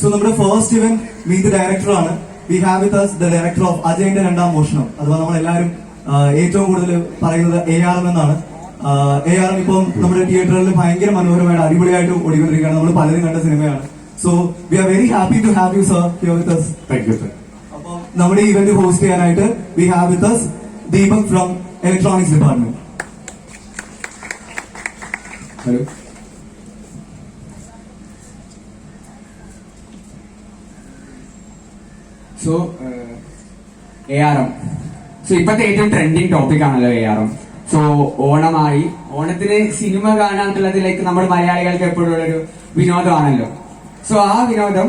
So നമ്മുടെ first event meet the director ആണ്. We have with us the director of അജയന്റെ രണ്ടാം മോഷണം. അഥവാ നമ്മൾ എല്ലാവരും ഏറ്റവും കൂടുതൽ പറയുന്നത് എ ആർ എം എന്നാണ്. എ ആർ എം ഇപ്പം നമ്മുടെ തിയേറ്ററിൽ ഭയങ്കര മനോഹരമായിട്ട് അടിപൊളിയായിട്ട് ഓടിക്കൊണ്ടിരിക്കുകയാണ്. നമ്മൾ പലരും കണ്ട സിനിമയാണ്. So we are very happy to have you sir here with us thank you sir അപ്പം നമ്മുടെ ഇവന്റ് ഹോസ്റ്റ് ചെയ്യാനായിട്ട് we have with us Deepak from electronics department hello so A R M so ഇപ്പോഴത്തെ ഏറ്റവും trending topic ആണല്ലോ A R M so ഓണമായി. ഓണത്തിന് cinema കാണാന്നുള്ളതിലേക്ക് നമ്മൾ മലയാളികൾക്ക് എപ്പോഴും ഉള്ളൊരു വിനോദമാണല്ലോ. സോ ആ വിനോദം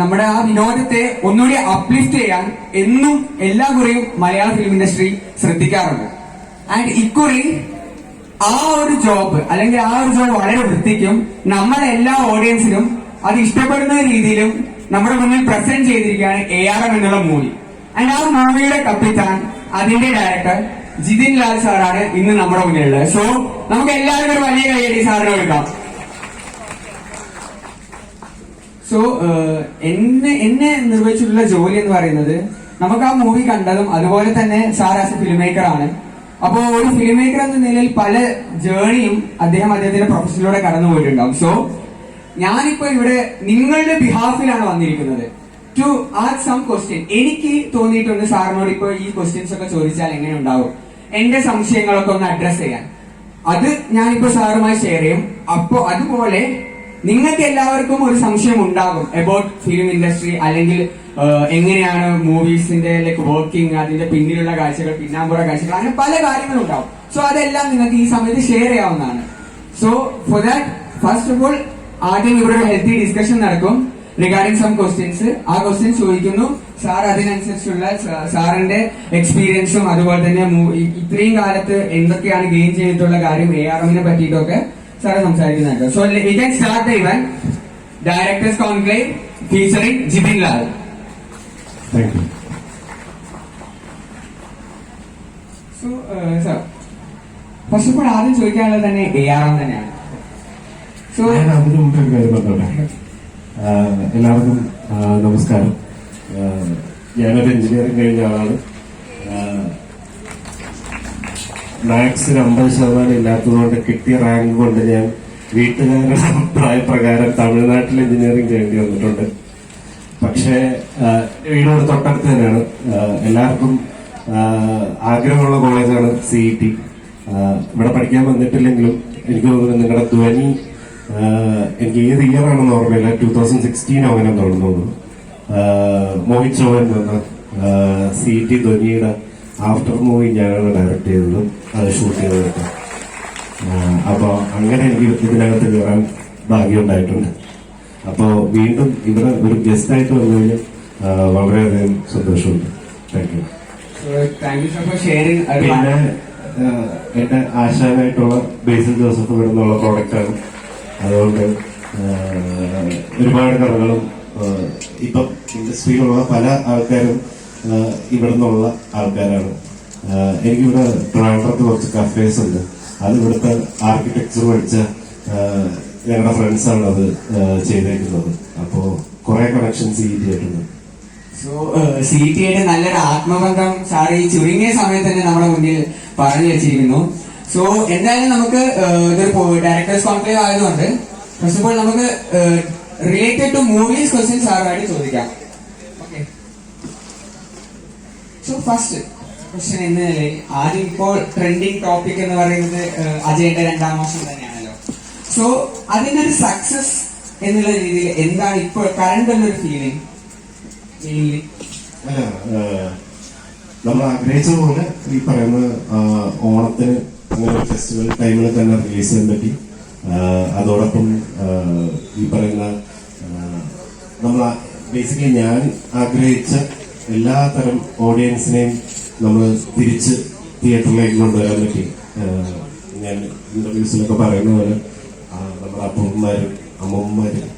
നമ്മുടെ ആ വിനോദത്തെ ഒന്നുകൂടി അപ്ലിഫ്റ്റ് ചെയ്യാൻ എന്നും എല്ലാ കുറിയും മലയാള ഫിലിം ഇൻഡസ്ട്രി ശ്രദ്ധിക്കാറുണ്ട്. ആൻഡ് ഇക്കുറി ആ ഒരു ജോബ് അല്ലെങ്കിൽ ആ ഒരു ജോബ് വളരെ വൃത്തിക്കും നമ്മുടെ എല്ലാ ഓഡിയൻസിനും അത് ഇഷ്ടപ്പെടുന്ന രീതിയിലും നമ്മുടെ മുന്നിൽ പ്രസന്റ് ചെയ്തിരിക്കുകയാണ് എ ആർ എം എന്നുള്ള മൂവി. ആൻഡ് ആ മൂവിയുടെ കപ്പിത്താൻ അതിന്റെ ഡയറക്ടർ ജിതിൻ ലാൽ സാറാണ് ഇന്ന് നമ്മുടെ മുന്നിലുള്ളത്. സോ നമുക്ക് എല്ലാവരും ഒരു വലിയ കൈയടി സാറിന് കൊടുക്കാം സോ എന്നെ എന്നെ നിർവഹിച്ചിട്ടുള്ള ജോലി എന്ന് പറയുന്നത് നമുക്ക് ആ മൂവി കണ്ടതും അതുപോലെ തന്നെ sir as a film maker ആണ്. അപ്പോ ഒരു ഫിലിം മേക്കർ എന്ന നിലയിൽ പല ജേണിയും അദ്ദേഹം അദ്ദേഹത്തിന്റെ പ്രൊഫഷനിലൂടെ കടന്നു പോയിട്ടുണ്ടാവും സോ ഞാനിപ്പോ ഇവിടെ നിങ്ങളുടെ ബിഹാഫിലാണ് വന്നിരിക്കുന്നത്. ടു ആസ് സം ക്വസ്റ്റ്യൻ എനിക്ക് തോന്നിയിട്ടുണ്ട് സാറിനോട് ഇപ്പോൾ ഈ ക്വസ്റ്റ്യൻസ് ഒക്കെ ചോദിച്ചാൽ എങ്ങനെ ഉണ്ടാവും? എന്റെ സംശയങ്ങളൊക്കെ ഒന്ന് അഡ്രസ് ചെയ്യാൻ. അത് ഞാനിപ്പോ സാറുമായി ഷെയർ ചെയ്യും. അപ്പോ അതുപോലെ നിങ്ങൾക്ക് എല്ലാവർക്കും ഒരു സംശയം ഉണ്ടാകും അബൌട്ട് ഫിലിം ഇൻഡസ്ട്രി അല്ലെങ്കിൽ എങ്ങനെയാണ് മൂവീസിന്റെ ലൈക്ക് വർക്കിംഗ് അതിന്റെ പിന്നിലുള്ള കാഴ്ചകൾ പിന്നാമ്പുറ കാഴ്ചകൾ അങ്ങനെ പല കാര്യങ്ങളും ഉണ്ടാവും. സോ അതെല്ലാം നിങ്ങൾക്ക് ഈ സമയത്ത് ഷെയർ ചെയ്യാവുന്നതാണ്. So for that first of all ആദ്യം ഇവിടെ ഒരു ഹെൽത്തി ഡിസ്കഷൻ നടക്കും റിഗാർഡിംഗ് സം ക്വസ്റ്റ്യൻസ് ആ ക്വസ്റ്റ്യൻസ് ചോദിക്കുന്നു. സാർ അതിനനുസരിച്ചുള്ള സാറിന്റെ എക്സ്പീരിയൻസും അതുപോലെ തന്നെ ഇത്രയും കാലത്ത് എന്തൊക്കെയാണ് ഗെയിൻ ചെയ്തിട്ടുള്ള കാര്യം എ ആർ എമ്മിനെ പറ്റിയിട്ടൊക്കെ സാറ് സംസാരിക്കുന്നുണ്ട്. So we can start even directors conclave featuring Jithin Lal thank you so sir first of all ആദ്യം ചോദിക്കാനുള്ളത് തന്നെ എ ആർ എം തന്നെയാണ്. ഞാൻ അതിനു മുമ്പ് ഒരു കാര്യം പറഞ്ഞോട്ടെ? എല്ലാവർക്കും നമസ്കാരം. ഞാനൊരു എഞ്ചിനീയറിംഗ് കഴിഞ്ഞ ആളാണ്. മാത്സിന് അമ്പത് ശതമാനം ഇല്ലാത്തതുകൊണ്ട് കിട്ടിയ റാങ്ക് കൊണ്ട് ഞാൻ വീട്ടുകാരുടെ അഭിപ്രായപ്രകാരം തമിഴ്നാട്ടിൽ എഞ്ചിനീയറിംഗ് ചെയ്യേണ്ടി വന്നിട്ടുണ്ട്. പക്ഷേ വീടോട് തൊട്ടടുത്ത് തന്നെയാണ്. എല്ലാവർക്കും ആഗ്രഹമുള്ള കോളേജാണ് സി ഇ ടി ഇവിടെ പഠിക്കാൻ വന്നിട്ടില്ലെങ്കിലും എനിക്ക് തോന്നുന്നു നിങ്ങളുടെ ധ്വനി എനിക്ക് ഏത് ഇയർ ആണെന്ന് ഓർമ്മയില്ല. ടൂ തൗസൻഡ് സിക്സ്റ്റീൻ അങ്ങനെ തോന്നുന്നു മോഹിത് ചോവൻ വന്ന സി ടി ധ്വനിയുടെ ആഫ്റ്റർ മൂവി ഞാനാണ് ഡയറക്ട് ചെയ്തത്. അത് ഷൂട്ട് ചെയ്തതൊക്കെ അപ്പോൾ അപ്പൊ അങ്ങനെ എനിക്ക് ഇതിനകത്ത് കയറാൻ ഭാഗ്യമുണ്ടായിട്ടുണ്ട്. അപ്പോൾ വീണ്ടും ഇവിടെ ഒരു ഗസ്റ്റ് ആയിട്ട് വന്നതിന് ആഹ് വളരെയധികം സന്തോഷമുണ്ട്. താങ്ക് യു പിന്നെ എന്റെ ആശാനായിട്ടുള്ള ബേസിൽ ജോസഫ് വരുന്നുള്ള പ്രോഡക്റ്റ് പ്രോഡക്റ്റാണ് അതുകൊണ്ട് ഒരുപാട് കടകളും ഇപ്പം ഇൻഡസ്ട്രിയിലുള്ള പല ആൾക്കാരും ഇവിടെ നിന്നുള്ള ആൾക്കാരാണ്. എനിക്കിവിടെ ട്രാൻഡ്രത്ത് കുറച്ച് കഫേസ് ഉണ്ട്. അത് ഇവിടുത്തെ ആർക്കിടെക്ചർ പഠിച്ച ഞങ്ങളുടെ ഫ്രണ്ട്സാണ് അത് ചെയ്തേക്കുന്നത്. അപ്പോ കുറെ കണക്ഷൻസ് ഈസി ആയിട്ടുണ്ട് സോ സി ടി ഐയുടെ നല്ലൊരു ആത്മബന്ധം സാർ ഈ ചുരുങ്ങിയ സമയത്ത് തന്നെ നമ്മുടെ മുന്നിൽ പറഞ്ഞു വെച്ചിരിക്കുന്നു. സോ എന്തായാലും നമുക്ക് ഇതൊരു ഡയറക്ടേഴ്സ് കോൺക്ലേവ് ആയതുകൊണ്ട് ഫസ്റ്റ് ഓഫ് ഓൾ നമുക്ക് റിലേറ്റഡ് ടു മൂവീസ് ക്വസ്റ്റ്യൻ സാറുമായിട്ട് ചോദിക്കാം? ഓക്കെ സോ ഫസ്റ്റ് ക്വസ്റ്റ്യൻ എന്ന നിലയിൽ ആദ്യം ഇപ്പോൾ ട്രെൻഡിങ് ടോപ്പിക് എന്ന് പറയുന്നത് അജയന്റെ രണ്ടാം വർഷം തന്നെയാണല്ലോ. സോ അതിന്റെ ഒരു സക്സസ് എന്നുള്ള രീതിയിൽ എന്താണ് ഇപ്പോൾ കറണ്ട് എന്നൊരു ഫീലിംഗ് നമ്മൾ ആഗ്രഹിച്ച പോലെ ഈ പറയുന്ന ഓണത്തിന് അങ്ങനെ ഫെസ്റ്റിവൽ ടൈമിൽ തന്നെ റിലീസ് ചെയ്യാൻ പറ്റി. അതോടൊപ്പം ഈ പറയുന്ന നമ്മൾ ബേസിക്കലി ഞാൻ ആഗ്രഹിച്ച എല്ലാ തരം ഓഡിയൻസിനെയും നമ്മൾ തിരിച്ച് തിയേറ്ററിലേക്ക് കൊണ്ടുവരാൻ പറ്റി. ഞാൻ ഇന്റർവ്യൂസിലൊക്കെ പറയുന്ന പോലെ നമ്മുടെ അപ്പന്മാരും അമ്മമ്മമാരും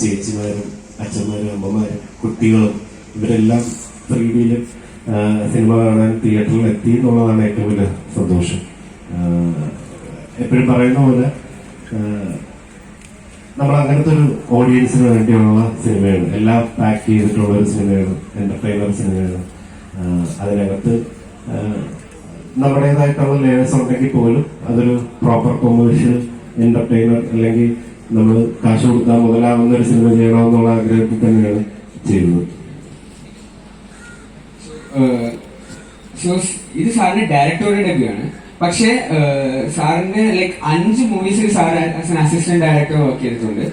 ചേച്ചിമാരും അച്ഛന്മാരും അമ്മമാരും കുട്ടികളും ഇവരെല്ലാം ത്രീ ഡിയിൽ സിനിമ കാണാൻ തിയേറ്ററിൽ എത്തി എന്നുള്ളതാണ് ഏറ്റവും വലിയ സന്തോഷം. എപ്പോഴും പറയുന്ന പോലെ നമ്മൾ അങ്ങനത്തെ ഒരു ഓഡിയൻസിന് വേണ്ടിയുള്ള സിനിമയാണ് എല്ലാം പാക്ക് ചെയ്തിട്ടുള്ള ഒരു സിനിമയാണ് എന്റർടൈനർ സിനിമയാണ് അതിനകത്ത് നമ്മുടേതായിട്ടുള്ള ലേയേഴ്സ് ഉണ്ടെങ്കിൽ പോലും അതൊരു പ്രോപ്പർ കൊമേഴ്ഷ്യൽ എന്റർടൈനർ അല്ലെങ്കിൽ നമ്മൾ കാശ് കൊടുത്താൽ മുതലാവുന്ന ഒരു സിനിമ ചെയ്യണമെന്നുള്ള ആഗ്രഹത്തിൽ തന്നെയാണ് ചെയ്യുന്നത്. ഇത് സാറിന്റെ ഡയറക്ടറുടെ ഡെബ്യൂ ആണ്. പക്ഷേ സാറിന്റെ സാറിന് ലൈക്ക് അഞ്ച് മൂവീസിൽ സാർ അസിസ്റ്റന്റ് ഡയറക്ടർ വർക്ക് ചെയ്തിട്ടുണ്ട്.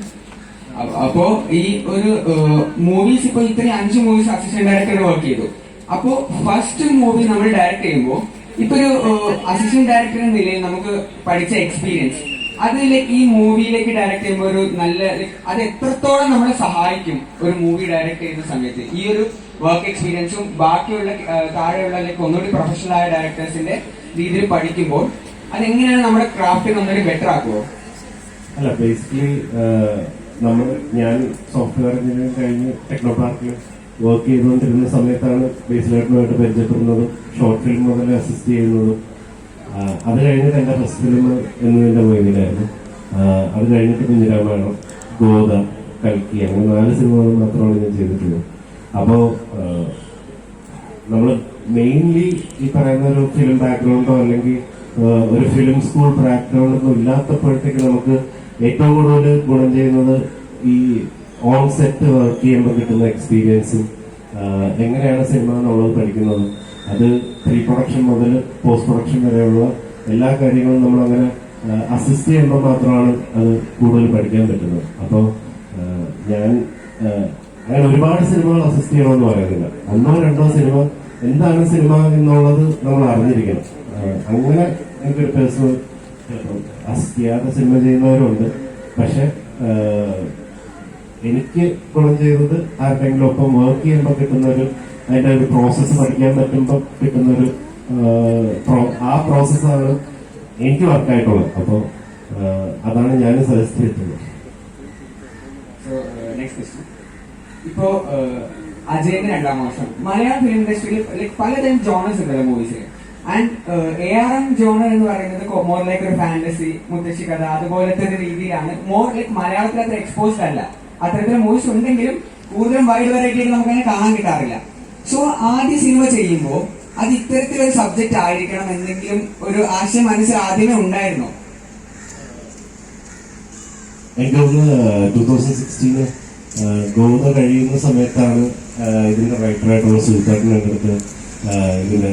അപ്പോ ഈ ഒരു മൂവീസ് ഇപ്പൊ ഇത്രയും അഞ്ച് മൂവീസ് അസിസ്റ്റന്റ് ഡയറക്ടർ വർക്ക് ചെയ്തു. അപ്പോ ഫസ്റ്റ് മൂവി നമ്മൾ ഡയറക്ട് ചെയ്യുമ്പോൾ ഇപ്പൊ ഒരു അസിസ്റ്റന്റ് ഡയറക്ടർ എന്ന നിലയിൽ നമുക്ക് പഠിച്ച എക്സ്പീരിയൻസ് അത് ലൈക്ക് ഈ മൂവിയിലേക്ക് ഡയറക്ട് ചെയ്യുമ്പോൾ ഒരു നല്ല അത് എത്രത്തോളം നമ്മളെ സഹായിക്കും ഒരു മൂവി ഡയറക്ട് ചെയ്യുന്ന സമയത്ത്? ഈ ഒരു വർക്ക് എക്സ്പീരിയൻസും ബാക്കിയുള്ള താഴെയുള്ള അല്ലെങ്കിൽ ഒന്നുകൂടി പ്രൊഫഷണൽ ആയ ഡയറക്ടേഴ്സിന്റെ രീതിയിൽ പഠിക്കുമ്പോൾ അതെങ്ങനെയാണ് നമ്മുടെ ക്രാഫ്റ്റ് ഒന്നുകൂടി ബെറ്റർ ആക്കുമോ അല്ല ബേസിക്കലി നമ്മൾ ഞാൻ സോഫ്റ്റ്വെയർ എഞ്ചിനീയറിംഗ് കഴിഞ്ഞ് ടെക്നോ പാർക്കിൽ വർക്ക് ചെയ്തുകൊണ്ടിരുന്ന സമയത്താണ് ബേസിലായിട്ടുമായിട്ട് പരിചയപ്പെടുന്നതും ഷോർട്ട് ഫിലിം മുതൽ അസിസ്റ്റ് ചെയ്യുന്നതും. അത് കഴിഞ്ഞിട്ട് എന്റെ ഫസ്റ്റ് ഫിലിം എന്നതിന്റെ മൊയ്തിലായിരുന്നു അത് കഴിഞ്ഞിട്ട് കുഞ്ഞിരാമായണം ഗോദ കൽക്കി അങ്ങനെ നാല് സിനിമകൾ മാത്രമാണ് ഞാൻ ചെയ്തിട്ടുള്ളത്. അപ്പോൾ നമ്മൾ മെയിൻലി ഈ പറയുന്ന ഒരു ഫിലിം ബാക്ക്ഗ്രൗണ്ടോ അല്ലെങ്കിൽ ഒരു ഫിലിം സ്കൂൾ ബാക്ക്ഗ്രൗണ്ടൊന്നും ഇല്ലാത്തപ്പോഴത്തേക്ക് നമുക്ക് ഏറ്റവും കൂടുതൽ ഗുണം ചെയ്യുന്നത് ഈ ഓൺ സെറ്റ് വർക്ക് ചെയ്യുമ്പോൾ കിട്ടുന്ന എക്സ്പീരിയൻസും എങ്ങനെയാണ് സിനിമ എന്നുള്ളത് പഠിക്കുന്നത്. അത് പ്രീ പ്രൊഡക്ഷൻ മുതൽ പോസ്റ്റ് പ്രൊഡക്ഷൻ വരെയുള്ള എല്ലാ കാര്യങ്ങളും നമ്മൾ അങ്ങനെ അസിസ്റ്റ് ചെയ്യുമ്പോൾ മാത്രമാണ് അത് കൂടുതൽ പഠിക്കാൻ പറ്റുന്നത്. അപ്പോൾ ഞാൻ അങ്ങനെ ഒരുപാട് സിനിമകൾ അസിസ്റ്റ് ചെയ്യണമെന്ന് പറയുന്നില്ല. ഒന്നോ രണ്ടോ സിനിമ എന്താണ് സിനിമ എന്നുള്ളത് നമ്മൾ അറിഞ്ഞിരിക്കണം. അങ്ങനെ എനിക്കൊരു പേഴ്സണൽ അസിസ്റ്റ് ചെയ്യാതെ സിനിമ ചെയ്യുന്നവരുണ്ട്. പക്ഷെ എനിക്ക് ഗുണം ചെയ്തത് ആരുടെങ്കിലും ഒപ്പം വർക്ക് ചെയ്യുമ്പോൾ കിട്ടുന്ന ഒരു അതിന്റെ ഒരു പ്രോസസ്സ് പഠിക്കാൻ പറ്റുമ്പോൾ കിട്ടുന്ന ഒരു ആഹ് പ്രോ- ആ പ്രോസസ്സാണ് എനിക്ക് വർക്കായിട്ടുള്ളത് അപ്പോൾ അതാണ് ഞാൻ സജസ്റ്റ് ചെയ്തിട്ടുള്ളത് സോ നെക്സ്റ്റ് ക്വസ്റ്റ്യൻ ഇപ്പോ അജയന്റെ രണ്ടാം വർഷം മലയാള ഫിലിം ഇൻഡസ്ട്രിയിൽ ലൈക് പലതരം ജോണേഴ്സ് ഉണ്ടല്ലോ മൂവീസിൽ and A R M genre എന്ന് പറയുന്നത് മോർ ലൈക്ക് ഒരു ഫാന്റസി മുത്തശ്ശി കഥ അതുപോലത്തെ ഒരു രീതിയിലാണ്. മോർ ലൈക്ക് മലയാളത്തിൽ അത്ര എക്സ്പോസ്ഡ് അല്ല. അത്തരത്തിലെ മൂവീസ് ഉണ്ടെങ്കിലും കൂടുതലും വൈഡ് വെറൈറ്റി നമുക്ക് അങ്ങനെ കാണാൻ കിട്ടാറില്ല. സോ ആദ്യ സിനിമ ചെയ്യുമ്പോൾ അത് ഇത്തരത്തിലൊരു സബ്ജക്റ്റ് ആയിരിക്കണം എന്തെങ്കിലും ഒരു ആശയം മനസ്സിൽ ആദ്യമേ ഉണ്ടായിരുന്നോ? എനിക്ക് തോന്നുന്നു ടൂ തൗസൻഡ് ഗോത കഴിയുന്ന സമയത്താണ് ഇതിന്റെ റൈറ്ററായിട്ടുള്ള സുൽത്താൻ ആഹ് ഇതിന്റെ